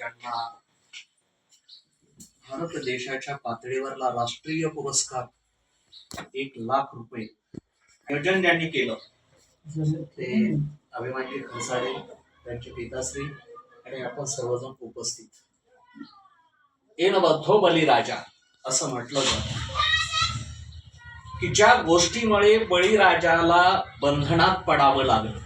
ज्यांना भारत देशाच्या पातळीवरला राष्ट्रीय पुरस्कार एक लाख रुपये नियोजन ज्यांनी केलं. ते अभिमानजी खसाडे त्यांचे पिताश्री आणि आपण सर्वजण उपस्थित. एन बद्धो बलिराजा असं म्हटलं जातं. की ज्या गोष्टीमुळे बळीराजाला बंधनात पडावं लागलं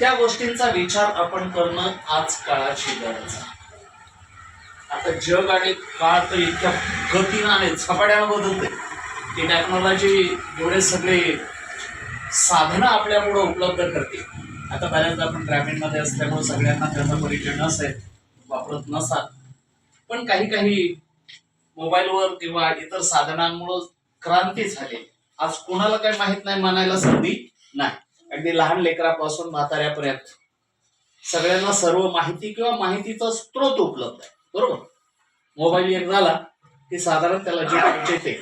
त्या गोष्टींचा विचार आपण करणं आज काळाची गरज आहे. आता जग आणि काळ तर इतक्या गतीनं आणि झपाट्यानं बदलते की टेक्नॉलॉजी एवढे सगळे साधनं आपल्यामुळं उपलब्ध करते आता बऱ्याचदा आपण ग्रामीणमध्ये असल्यामुळे सगळ्यांना त्याचा परिचय नसेल वापरत नसाल. पण काही काही मोबाईलवर किंवा इतर साधनांमुळं क्रांती झाली. आज कोणाला काही माहीत नाही म्हणायला संधी नाही. अगदी लहान लेकरापासून म्हाताऱ्यापर्यंत. सगळ्यांना सर्व माहिती किंवा माहितीचा स्रोत उपलब्ध आहे. बरोबर? मोबाईल एक झाला की साधारण त्याला जे पाहिजे ते.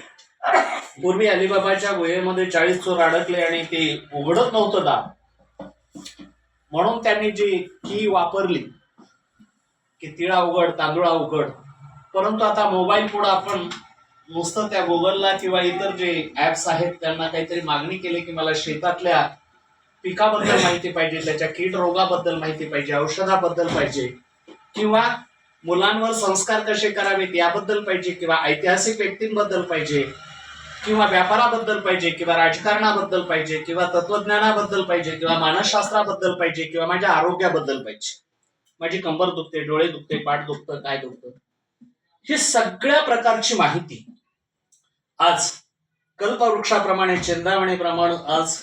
पूर्वी अलिबाबाच्या गुहेमध्ये चाळीस चोर अडकले आणि ते उघडत नव्हतं दार म्हणून त्यांनी जी की वापरली की तिळा उघड तांदुळा उघड. परंतु आता मोबाईल पुढे आपण नुसतं त्या गुगलला किंवा इतर जे ऍप्स आहेत त्यांना काहीतरी मागणी केली की मला शेतातल्या पिकाबद्दल माहिती पाहिजे त्याच्या कीड रोगाबद्दल माहिती पाहिजे औषधाबद्दल पाहिजे किंवा मुलांवर संस्कार कसे करावेत याबद्दल पाहिजे किंवा ऐतिहासिक व्यक्तींबद्दल पाहिजे किंवा व्यापाराबद्दल पाहिजे किंवा राजकारणाबद्दल पाहिजे किंवा तत्वज्ञानाबद्दल पाहिजे किंवा मानसशास्त्राबद्दल पाहिजे किंवा माझ्या आरोग्याबद्दल पाहिजे. माझी कंबर दुखते डोळे दुखते पाठ दुखतं काय दुखतं? ही सगळ्या प्रकारची माहिती आज कल्पवृक्षाप्रमाणे चिंतामणीप्रमाणे आज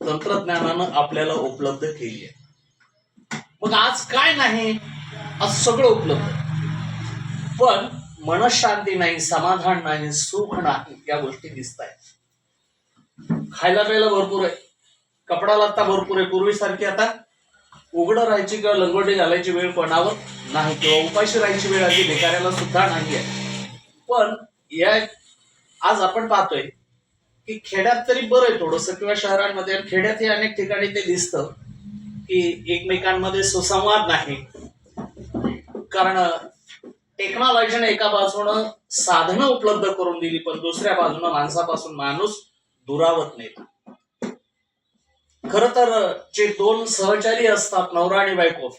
तंत्रज्ञानानं आपल्याला उपलब्ध केली आहे. मग आज काय नाही? आज सगळं उपलब्ध आहे. पण मनशांती नाही समाधान नाही सुख नाही या गोष्टी दिसत आहेत खायला प्यायला भरपूर आहे. कपडा लत्ता भरपूर आहे. पूर्वीसारखी आता उघडं राहायची किंवा लंगोटी घालायची वेळ कोणावर नाही किंवा उपाशी राहायची वेळ अगदी भिकाऱ्याला सुद्धा नाही आहे. पण या आज आपण पाहतोय की खेड्यात तरी बरं आहे थोडंसं किंवा शहरांमध्ये खेड्यातही अनेक ठिकाणी ते दिसतं की एकमेकांमध्ये सुसंवाद नाही. कारण टेक्नॉलॉजीने एका बाजूनं साधनं उपलब्ध करून दिली पण दुसऱ्या बाजूनं माणसापासून माणूस दुरावत नाही. खर तर जे दोन सहचारी असतात नवरा आणि बायको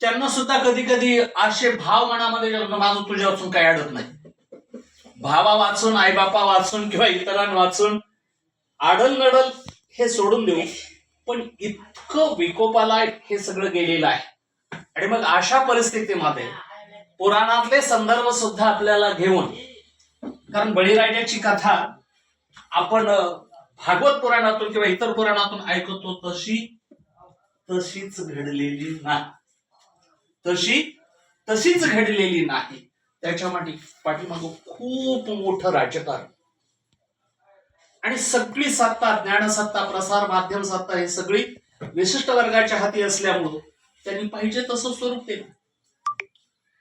त्यांना सुद्धा कधी कधी असे भाव मनामध्ये जन्म- माझं तुझ्या काही अडत नाही. भावा वाचून आईबापा वाचून किंवा इतरां वाचून आडल नडल हे सोडून देऊ. पण इतकं विकोपाला हे सगळं गेलेलं आहे. आणि मग अशा परिस्थितीमध्ये पुराणातले संदर्भ सुद्धा आपल्याला घेऊन कारण बळीराजाची कथा आपण भागवत पुराणातून किंवा इतर पुराणातून ऐकतो तशी तशीच घडलेली नाही. तशी तशीच घडलेली नाही. त्याच्या माटी पाठीमाग खूप मोठं राजकारण आणि सगळी सत्ता ज्ञानसत्ता प्रसार माध्यम सत्ता हे सगळी विशिष्ट वर्गाच्या हाती असल्यामुळं त्यांनी पाहिजे तसं स्वरूप दिलं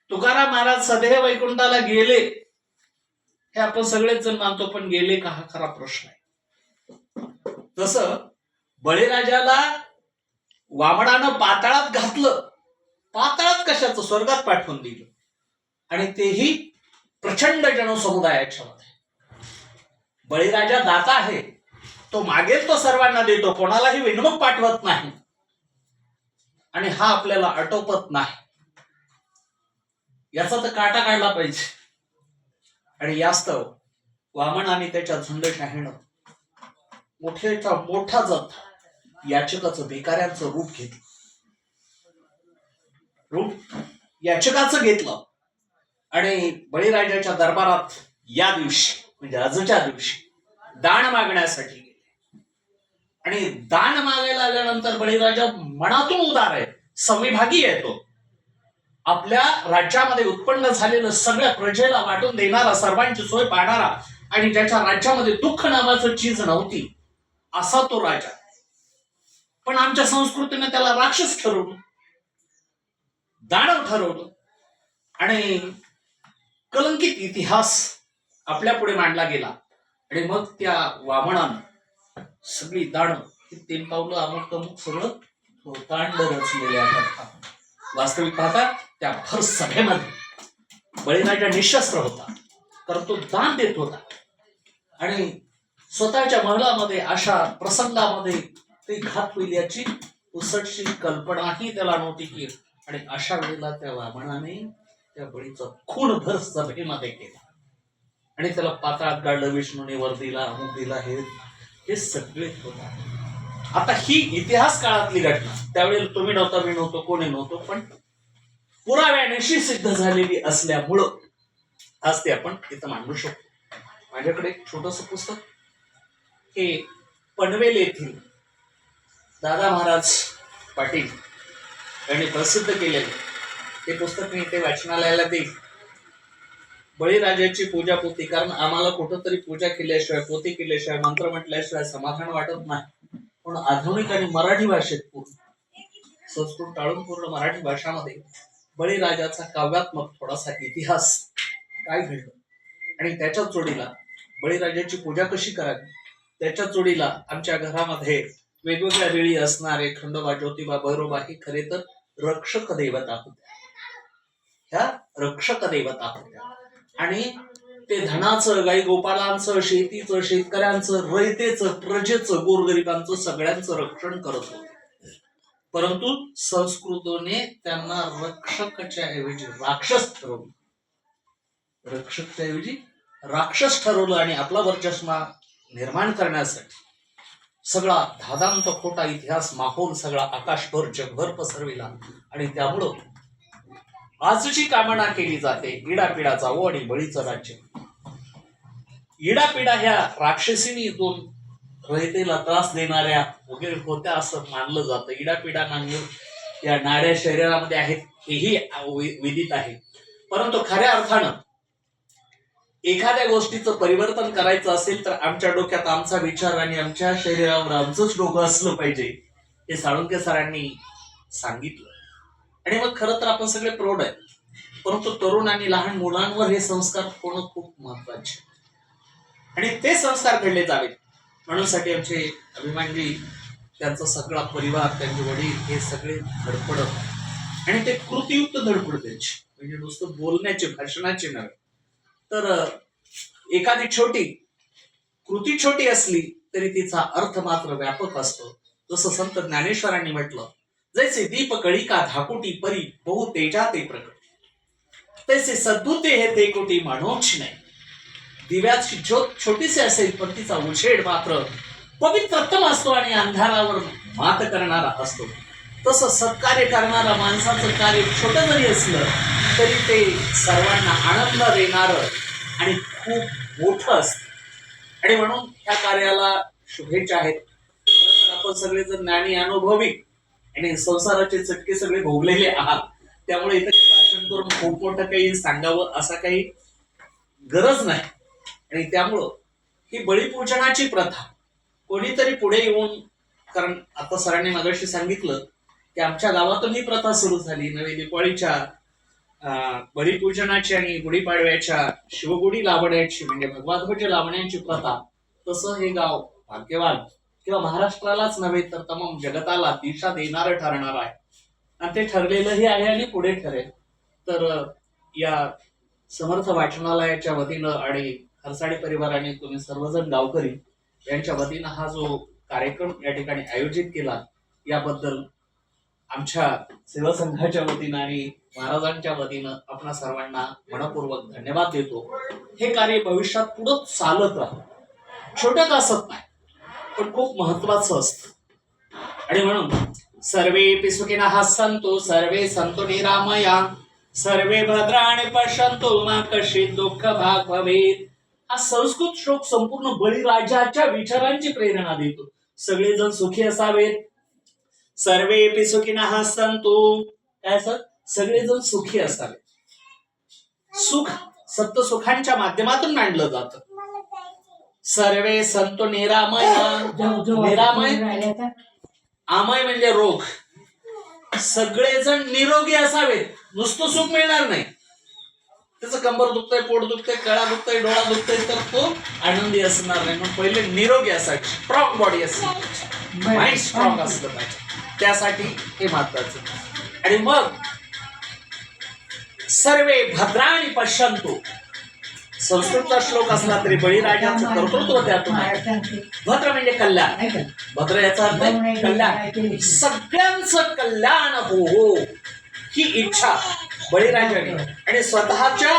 तुकाराम महाराज सदैव वैकुंठाला गेले. हे आपण सगळेच जण मानतो पण गेले का हा खरा प्रश्न आहे. तस बळीराजाला वामडानं पाताळात घातलं. पाताळात कशाचं? स्वर्गात पाठवून दिलं. आणि तेही प्रचंड जनसमुदायाच्या मध्ये. बळीराजा दाता आहे. तो मागेल तो सर्वांना देतो कोणालाही विनमुख पाठवत नाही. आणि हा आपल्याला आटोपत नाही. याचा तर काटा काढला पाहिजे. आणि यास्तव वामन आणि त्याच्या झुंडशाहीनं मोठ्याचा मोठा जथ याचकाचं बेकाऱ्यांचं रूप घेतलं. रूप याचकाचं घेतलं. आणि बळीराजाच्या दरबारात या दिवशी म्हणजे आजच्या दिवशी दान मागण्यासाठी गेले. आणि दान मागायला आल्यानंतर बळीराजा मनातून उदार आहे संविभागी येतो आपल्या राज्यामध्ये उत्पन्न झालेलं सगळ्या प्रजेला वाटून देणारा सर्वांची सोय पाहणारा आणि ज्याच्या राज्यामध्ये दुःख नावाचं चीज नव्हती असा तो राजा. पण आमच्या संस्कृतीने त्याला राक्षस ठरवलं. दानव ठरवलं. आणि कलंकित इतिहास आपल्या पुढे मांडला गेला. आणि मग त्या वामनानं सगळी दाण तीन पावलं अमुक तमुक सगळं तो तांड रचलेल्या वास्तविक पाहता त्या भर सभेमध्ये बळीराजा निशस्त्र होता. कारण तो दान देत होता. आणि स्वतःच्या महलामध्ये अशा प्रसंगामध्ये ते घात होईल याची उसटशी कल्पनाही त्याला नव्हती की आणि अशा वेळेला त्या वामनाने त्या बळीचा खून भर सभेमध्ये केला. आणि त्याला पाताळात काढलं विष्णूने वर दिला अमुक दिला हे हे सगळे होता आता ही इतिहास काळातली घटना. त्यावेळेला तुम्ही नव्हता मी नव्हतो कोणी नव्हतो पण पुराव्यानेशी सिद्ध झालेली असल्यामुळं आज ते आपण इथं मांडू शकतो. माझ्याकडे एक छोटस पुस्तक. हे पनवेल येथील दादा महाराज पाटील यांनी प्रसिद्ध केलेले ते पुस्तक मी इथे वाचनालयाला देईल बळीराजाची पूजा पोती कारण आम्हाला कुठंतरी पूजा केल्याशिवाय पोती केल्याशिवाय मंत्र म्हटल्याशिवाय समाधान वाटत नाही. पण आधुनिक आणि मराठी भाषेत पूर्ण संस्कृत टाळून पूर्ण मराठी भाषामध्ये बळीराजाचा काव्यात्मक थोडासा इतिहास काय घडलं? आणि त्याच्या जोडीला बळीराजाची पूजा कशी करावी? त्याच्या जोडीला आमच्या घरामध्ये वेगवेगळ्या वेळी असणारे खंडोबा ज्योतिबा भैरोबा हे खरे तर रक्षक देवता होते ह्या रक्षक देवता होत्या आणि ते धनाचं गाई गोपालांचं शेतीचं शेतकऱ्यांचं रयतेचं प्रजेचं गोरगरिबांचं सगळ्यांचं रक्षण करत होते. परंतु संस्कृतने त्यांना रक्षकाच्या ऐवजी राक्षस ठरवलं. रक्षकच्या ऐवजी राक्षस ठरवलं आणि आपला वर्चस्मा निर्माण करण्यासाठी सगळा धादांत खोटा इतिहास माहोल सगळा आकाशभर जगभर पसरविला. आणि त्यामुळं आजची कामना केली जाते इडापिडाचा ओ आणि बळीचं राज्य. इडापिडा ह्या राक्षसीनी दोन रहितेला त्रास देणाऱ्या वगैरे होत्या असं मानलं जातं. इडापिडा नांगी या नाड्या शरीरामध्ये आहेत हेही विदित आहे. परंतु खऱ्या अर्थानं एखाद्या गोष्टीचं परिवर्तन करायचं असेल तर आमच्या डोक्यात आमचा विचार आणि आमच्या शरीरावर आमचंच डोकं असलं पाहिजे हे साळुंके सरांनी सांगितलं. आणि मग खरं तर आपण सगळे प्रौढ आहेत. परंतु तरुण आणि लहान मुलांवर हे संस्कार होणं खूप महत्त्वाचे आणि ते संस्कार घडले जावेत. म्हणून साठी आमचे अभिमानजी त्यांचा सगळा परिवार त्यांचे वडील हे सगळे धडपडत आणि ते कृतीयुक्त धडपड त्यांची म्हणजे नुसतं बोलण्याचे भाषणाचे नव्हे. तर एखादी छोटी कृती छोटी असली तरी तिचा अर्थ मात्र व्यापक असतो. जसं संत ज्ञानेश्वरांनी म्हटलं जैसे दीप कळिका धाकुटी परी बहु तेजा ते प्रकट। तैसे सद्बुद्धी हे ते कोटी म्हणूच नाही। दिव्याची ज्योत छोटीशी असेल पण तिचा उछेड मात्र पवित्रतम असतो आणि अंधारावर मात करणारा असतो। तसं सत्कार्य करणारा माणसाचं कार्य छोटं जरी असलं तरी ते सर्वांना आनंद देणार आणि खूप मोठं असतं। आणि म्हणून ह्या कार्याला शुभेच्छा आहेत। खरं तर आपण सगळेजण ज्ञानी अनुभवी आणि संसाराचे चटके सगळे भोगलेले आहात. त्यामुळे इथे भाषण करून खूप मोठं काही सांगावं असा काही गरज नाही. आणि त्यामुळं ही बळीपूजनाची प्रथा कोणीतरी पुढे येऊन कारण आता सरांनी मगाशी सांगितलं की आमच्या गावातून ही प्रथा सुरू झाली. नवी दिपाळीच्या बळीपूजनाची आणि गुढीपाडव्याच्या शिवगुडी लावण्याची म्हणजे भगवाध्वज लावण्याची प्रथा तसं हे गाव भाग्यवान. किंवा महाराष्ट्रालाच नव्हे तर तमाम जगताला दिशा देणार ठरणार आहे. आणि ते ठरलेलंही आहे आणि पुढे ठरेल. तर या समर्थ वाचनालयाच्या वतीनं आणि खरसाडी परिवाराने तुम्ही सर्वजण गावकरी यांच्या वतीनं हा जो कार्यक्रम या ठिकाणी आयोजित केला याबद्दल आमच्या सेवा संघाच्या वतीनं आणि महाराजांच्या वतीनं आपणा सर्वांना मनपूर्वक धन्यवाद देतो. हे कार्य भविष्यात पुढं चालत राहत छोटं का असत नाही. पण खूप महत्वाचं असतं. आणि म्हणून सर्वे सुखिनः सन्तु सर्वे सन्तु निरामया सर्वे भद्राणि पश्यन्तु मा कश्चित् दुःख भाग भवेत. हा संस्कृत श्लोक संपूर्ण बळीराजाच्या विचारांची प्रेरणा देतो. सगळेजण सुखी असावेत. सर्वे सुखिनः सन्तु काय असत सगळेजण सुखी असावेत. सुख सत्य सुखांच्या माध्यमातून मांडलं जातं. सर्वे संतो निरामय. निरामय? आमय म्हणजे रोग. सगळेजण निरोगी असावेत. नुसतं सुख मिळणार नाही. त्याचं कंबर दुखतंय पोट दुखतंय कळा दुखतंय डोळा दुखतंय तर तो आनंदी असणार नाही. मग पहिले निरोगी असावे. स्ट्रॉंग बॉडी असली माइंड स्ट्रॉंग असलं पाहिजे. त्यासाठी हे महत्वाचं आणि मग सर्वे भद्राणी पश्यंतु संस्कृतचा श्लोक असला तरी बळीराजाचं कर्तृत्व त्यातून आहे. भद्र म्हणजे कल्याण. भद्र याचा अर्थ आहे कल्याण. सगळ्यांचं कल्याण हो हो. ही इच्छा बळीराजाने. आणि स्वतःच्या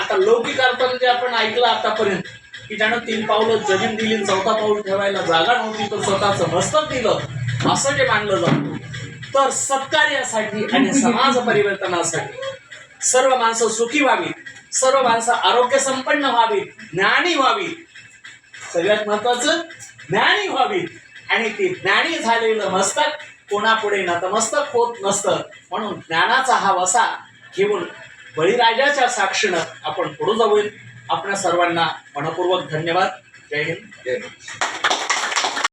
आता लौकिक अर्थ म्हणजे आपण ऐकलं आतापर्यंत की ज्यानं तीन पावलं जमीन दिली चौथा पाऊल ठेवायला जागा नव्हती तर स्वतःचं मस्तक दिलं असं जे मानलं जातं. तर सत्कार्यासाठी आणि समाज परिवर्तनासाठी सर्व माणसं सुखी व्हावीत. सर्व माणसं आरोग्य संपन्न व्हावी ज्ञानी व्हावी सगळ्यात महत्वाचं ज्ञानी व्हावी आणि ती ज्ञानी झालेलं मस्तक कोणापुढे नतमस्तक होत नसतं. म्हणून ज्ञानाचा हा वसा घेऊन बळीराजाच्या साक्षीनं आपण पुढे जाऊया. आपल्या सर्वांना मनपूर्वक धन्यवाद. जय हिंद. जय हिंद.